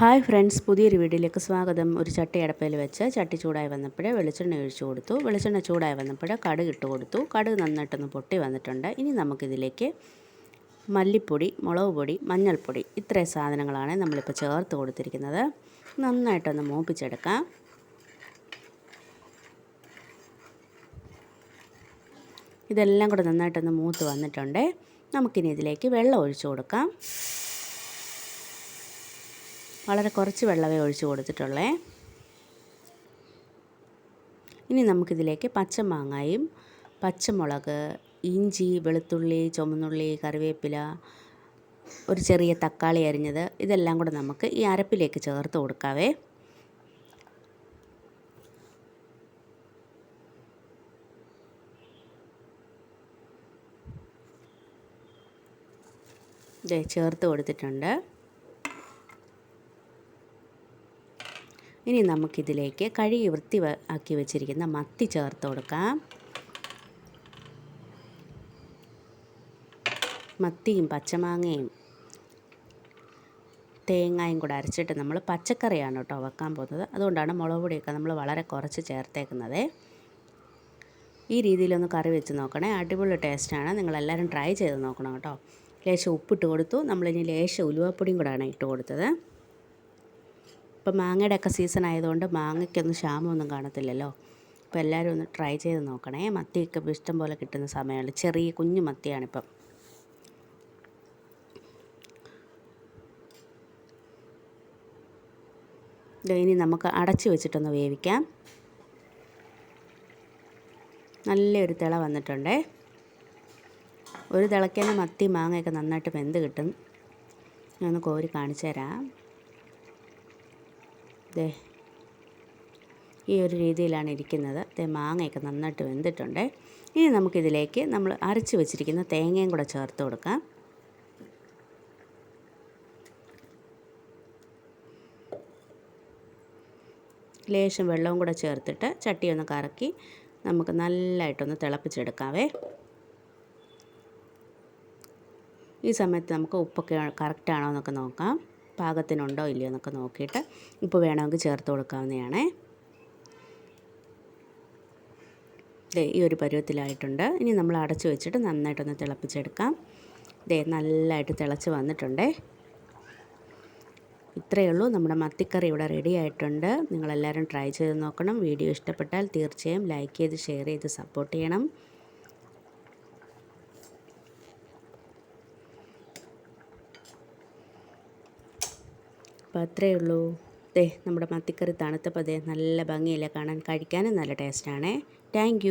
Hi friends പുതിയൊരു വീഡിയോയിലേക്ക് സ്വാഗതം. ഒരു ചട്ടി അടപ്പയിൽ വെച്ച് ചട്ടി ചൂടായി വന്നപ്പോഴേ വെളിച്ചെണ്ണ ഒഴിച്ചു കൊടുത്തു. വെളിച്ചെണ്ണ ചൂടായി വന്നപ്പോഴേ കടുക് ഇട്ട് കൊടുത്തു. കടുക് നന്നായിട്ടൊന്ന് പൊട്ടി വന്നിട്ടുണ്ട്. ഇനി നമുക്കിതിലേക്ക് മല്ലിപ്പൊടി മുളക് പൊടി മഞ്ഞൾപ്പൊടി ഇത്രയും സാധനങ്ങളാണ് നമ്മളിപ്പോൾ ചേർത്ത് കൊടുത്തിരിക്കുന്നത്. നന്നായിട്ടൊന്ന് മൂപ്പിച്ചെടുക്കാം. ഇതെല്ലാം കൂടെ നന്നായിട്ടൊന്ന് മൂത്ത് വന്നിട്ടുണ്ട്. നമുക്കിനി ഇതിലേക്ക് വെള്ളം ഒഴിച്ചു കൊടുക്കാം. വളരെ കുറച്ച് വെള്ളമേ ഒഴിച്ച് കൊടുത്തിട്ടുള്ളേ. ഇനി നമുക്കിതിലേക്ക് പച്ചമാങ്ങയും പച്ചമുളക് ഇഞ്ചി വെളുത്തുള്ളി ചുമന്നുള്ളി കറിവേപ്പില ഒരു ചെറിയ തക്കാളി അരിഞ്ഞത് ഇതെല്ലാം കൂടെ നമുക്ക് ഈ അരപ്പിലേക്ക് ചേർത്ത് കൊടുക്കാവേ. ചേർത്ത് കൊടുത്തിട്ടുണ്ട്. ഇനി നമുക്കിതിലേക്ക് കഴുകി വൃത്തി ആക്കി വെച്ചിരിക്കുന്ന മത്തി ചേർത്ത് കൊടുക്കാം. മത്തിയും പച്ചമാങ്ങയും തേങ്ങയും കൂടെ അരച്ചിട്ട് നമ്മൾ പച്ചക്കറിയാണ് കേട്ടോ വെക്കാൻ പോകുന്നത്. അതുകൊണ്ടാണ് മുളക് പൊടിയൊക്കെ നമ്മൾ വളരെ കുറച്ച് ചേർത്തേക്കുന്നത്. ഈ രീതിയിലൊന്ന് കറി വെച്ച് നോക്കണേ. അടിപൊളി ടേസ്റ്റാണ് നിങ്ങളെല്ലാവരും ട്രൈ ചെയ്ത് നോക്കണം കേട്ടോ. ലേശം ഉപ്പിട്ട് കൊടുത്തു. നമ്മളിനി ലേശം ഉലുവപ്പൊടിയും കൂടെയാണ് ഇട്ട് കൊടുത്തത്. ഇപ്പം മാങ്ങയുടെ ഒക്കെ സീസൺ ആയതുകൊണ്ട് മാങ്ങയ്ക്കൊന്നും ക്ഷാമമൊന്നും കാണത്തില്ലല്ലോ. അപ്പോൾ എല്ലാവരും ഒന്ന് ട്രൈ ചെയ്ത് നോക്കണേ. മത്തിയൊക്കെ ഇഷ്ടം പോലെ കിട്ടുന്ന സമയമാണ്. ചെറിയ കുഞ്ഞു മത്തിയാണിപ്പം. ഇനി നമുക്ക് അടച്ചു വെച്ചിട്ടൊന്ന് വേവിക്കാം. നല്ലൊരു തിള വന്നിട്ടുണ്ടേ. ഒരു തിളയ്ക്കുന്ന മത്തി മാങ്ങയൊക്കെ നന്നായിട്ട് വെന്ത് കിട്ടും. ഞാനൊന്ന് കോരി കാണിച്ചു തരാം. ദേ ഈ ഒരു രീതിയിലാണ് ഇരിക്കുന്നത്. ദേ മാങ്ങയൊക്കെ നന്നായിട്ട് വെന്തിട്ടുണ്ട്. ഇനി നമുക്കിതിലേക്ക് നമ്മൾ അരച്ച് വെച്ചിരിക്കുന്ന തേങ്ങയും കൂടെ ചേർത്ത് കൊടുക്കാം. ലേശം വെള്ളവും കൂടെ ചേർത്തിട്ട് ചട്ടി ഒന്ന് കറക്കി നമുക്ക് നല്ലതായിട്ടൊന്ന് തിളപ്പിച്ചെടുക്കാവേ. ഈ സമയത്ത് നമുക്ക് ഉപ്പൊക്കെ കറക്റ്റാണോ എന്നൊക്കെ നോക്കാം. പാകത്തിനുണ്ടോ ഇല്ലയോ എന്നൊക്കെ നോക്കിയിട്ട് ഇപ്പോൾ വേണമെങ്കിൽ ചേർത്ത് കൊടുക്കാവുന്നതാണേ. ദേ ഈ ഒരു പരുവത്തിലായിട്ടുണ്ട്. ഇനി നമ്മൾ അടച്ചു വെച്ചിട്ട് നന്നായിട്ടൊന്ന് തിളപ്പിച്ചെടുക്കാം. ദേ നല്ലതായിട്ട് തിളച്ച് വന്നിട്ടുണ്ടേ. ഇത്രയേ ഉള്ളൂ. നമ്മുടെ മത്തിക്കറി ഇവിടെ റെഡി ആയിട്ടുണ്ട്. നിങ്ങളെല്ലാവരും ട്രൈ ചെയ്ത് നോക്കണം. വീഡിയോ ഇഷ്ടപ്പെട്ടാൽ തീർച്ചയായും ലൈക്ക് ചെയ്ത് ഷെയർ ചെയ്ത് സപ്പോർട്ട് ചെയ്യണം. അപ്പോൾ അത്രയേ ഉള്ളൂ. ദേ നമ്മുടെ മത്തിക്കറി തണുത്തപ്പോൾ ദേ നല്ല ഭംഗിയില്ല കാണാൻ. കഴിക്കാനും നല്ല ടേസ്റ്റാണേ താങ്ക്